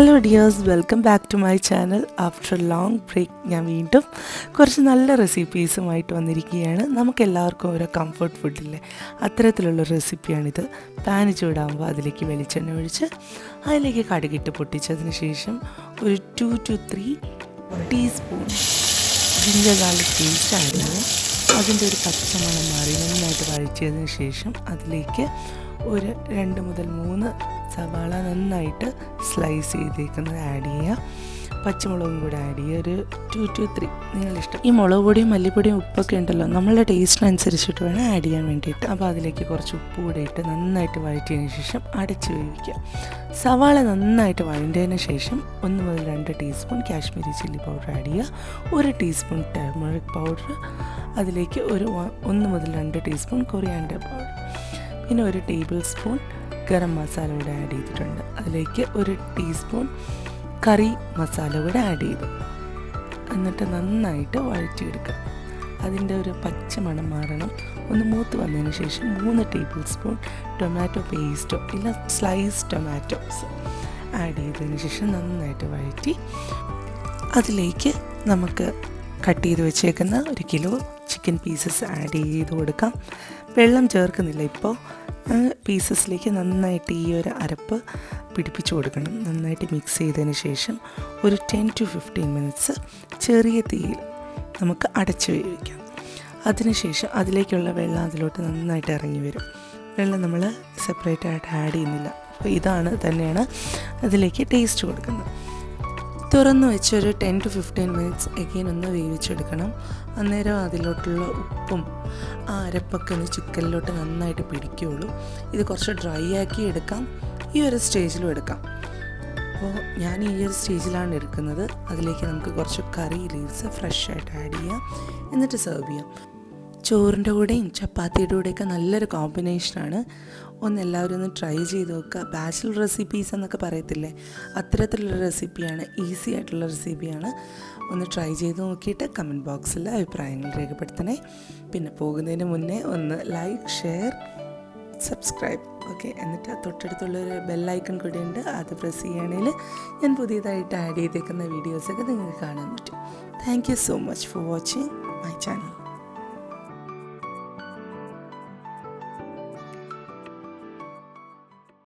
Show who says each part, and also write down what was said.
Speaker 1: Hello dears welcome back to my channel after long break ഞാൻ വീണ്ടും കുറച്ച് നല്ല റെസിപ്പീസുമായിട്ട് വന്നിരിക്കുകയാണ്. നമുക്ക് എല്ലാവർക്കും ഓരോ കംഫർട്ട് ഫുഡില്ലേ അത്തരത്തിലുള്ള റെസിപ്പിയാണിത് പാന് ചൂടാകുമ്പോൾ അതിലേക്ക് വെളിച്ചെണ്ണ ഒഴിച്ച് അതിലേക്ക് കടുകിട്ട് പൊട്ടിച്ചതിന് ശേഷം ഒരു two two three teaspoon ginger garlic paste ചെയ്യും അതിന്റെ ഒരു പച്ചമണം മാറി. നന്നായിട്ട് വഴിച്ചതിന് ശേഷം അതിലേക്ക് ഒരു രണ്ട് മുതൽ മൂന്ന് സവാള നന്നായിട്ട് സ്ലൈസ് ചെയ്തേക്കുന്നത് ആഡ് ചെയ്യുക. പച്ചമുളകും കൂടെ ആഡ് ചെയ്യുക. ഒരു ടു ടു ത്രീ നിങ്ങളിഷ്ടം. ഈ മുളക് പൊടിയും മല്ലിപ്പൊടിയും ഉപ്പൊക്കെ ഉണ്ടല്ലോ നമ്മളുടെ ടേസ്റ്റിനനുസരിച്ചിട്ട് വേണം ആഡ് ചെയ്യാൻ വേണ്ടിയിട്ട്. അപ്പോൾ അതിലേക്ക് കുറച്ച് ഉപ്പ് കൂടെ ഇട്ട് നന്നായിട്ട് വഴറ്റിയതിന് ശേഷം അടച്ച് വേവിക്കുക. സവാള നന്നായിട്ട് വഴണ്ടതിന് ശേഷം ഒന്ന് മുതൽ രണ്ട് teaspoon Kashmiri chilli powder add ചെയ്യുക. ഒരു ടീസ്പൂൺ ടർമറിക് പൗഡർ അതിലേക്ക് ഒരു ഒന്ന് മുതൽ രണ്ട് ടീസ്പൂൺ കൊറിയാൻഡർ പൗഡർ പിന്നെ ഒരു ടേബിൾ സ്പൂൺ ഗരം മസാല കൂടെ ആഡ് ചെയ്തിട്ടുണ്ട്. അതിലേക്ക് ഒരു ടീസ്പൂൺ കറി മസാല കൂടെ ആഡ് ചെയ്തു. എന്നിട്ട് നന്നായിട്ട് വഴറ്റിയെടുക്കുക. അതിന്റെ ഒരു പച്ച മണം മാറണം. ഒന്ന് മൂത്ത് വന്നതിന് ശേഷം മൂന്ന് ടേബിൾ സ്പൂൺ ടൊമാറ്റോ പേസ്റ്റോ ഇല്ല സ്ലൈസ് ടൊമാറ്റോസ് ആഡ് ചെയ്തതിന് ശേഷം നന്നായിട്ട് വഴറ്റി അതിലേക്ക് നമുക്ക് കട്ട് ചെയ്ത് വെച്ചേക്കുന്ന ഒരു കിലോ ചിക്കൻ പീസസ് ആഡ് ചെയ്ത് കൊടുക്കാം. വെള്ളം ചേർക്കുന്നില്ല ഇപ്പോൾ. പീസസിലേക്ക് നന്നായിട്ട് ഈ ഒരു അരപ്പ് പിടിപ്പിച്ച് കൊടുക്കണം. നന്നായിട്ട് മിക്സ് ചെയ്തതിന് ശേഷം ഒരു ടെൻ ടു ഫിഫ്റ്റീൻ മിനിറ്റ്സ് ചെറിയ തീയിൽ നമുക്ക് അടച്ച് വേവിക്കാം. അതിനുശേഷം അതിലേക്കുള്ള വെള്ളം അതിലോട്ട് നന്നായിട്ട് ഇറങ്ങി വരും. വെള്ളം നമ്മൾ സെപ്പറേറ്റ് ആയിട്ട് ആഡ് ചെയ്യുന്നില്ല. അപ്പോൾ ഇതാണ് തന്നെയാണ് അതിലേക്ക് ടേസ്റ്റ് കൊടുക്കുന്നത്. തുറന്ന് വെച്ചൊരു ten to fifteen minutes again ഒന്ന് വേവിച്ചെടുക്കണം. അന്നേരം അതിലോട്ടുള്ള ഉപ്പും ആ അരപ്പൊക്കെ ഒന്ന് ചിക്കനിലോട്ട് നന്നായിട്ട് പിടിക്കുകയുള്ളൂ ഇത് കുറച്ച് ഡ്രൈ ആക്കി എടുക്കാം. ഈ ഒരു സ്റ്റേജിലും എടുക്കാം. അപ്പോൾ ഞാൻ ഈ ഒരു സ്റ്റേജിലാണ് എടുക്കുന്നത്. അതിലേക്ക് നമുക്ക് കുറച്ച് കറി ലീവ്സ് ഫ്രഷ് ആയിട്ട് ആഡ് ചെയ്യാം. എന്നിട്ട് സെർവ് ചെയ്യാം. ചോറിന്റെ കൂടെയും ചപ്പാത്തിയുടെ കൂടെയൊക്കെ നല്ലൊരു കോമ്പിനേഷനാണ് ഒന്ന് എല്ലാവരും ഒന്ന് ട്രൈ ചെയ്ത് നോക്കുക. ബാച്ചിലർ റെസിപ്പീസ് എന്നൊക്കെ പറയത്തില്ലേ? അത്തരത്തിലുള്ള റെസിപ്പിയാണ് ഈസി ആയിട്ടുള്ള റെസിപ്പിയാണ് ഒന്ന് ട്രൈ ചെയ്ത് നോക്കിയിട്ട് കമന്റ് ബോക്സിൽ അഭിപ്രായങ്ങൾ രേഖപ്പെടുത്തണേ. പിന്നെ പോകുന്നതിന് മുന്നേ ഒന്ന് ലൈക്ക് ഷെയർ സബ്സ്ക്രൈബ് ഓക്കെ എന്നിട്ട് തൊട്ടടുത്തുള്ളൊരു ബെല്ലൈക്കൺ കൂടി ഉണ്ട്. അത് പ്രസ് ചെയ്യുകയാണെങ്കിൽ ഞാൻ പുതിയതായിട്ട് ആഡ് ചെയ്തേക്കുന്ന വീഡിയോസൊക്കെ നിങ്ങൾക്ക് കാണാൻ പറ്റും. Thank you so much for watching my channel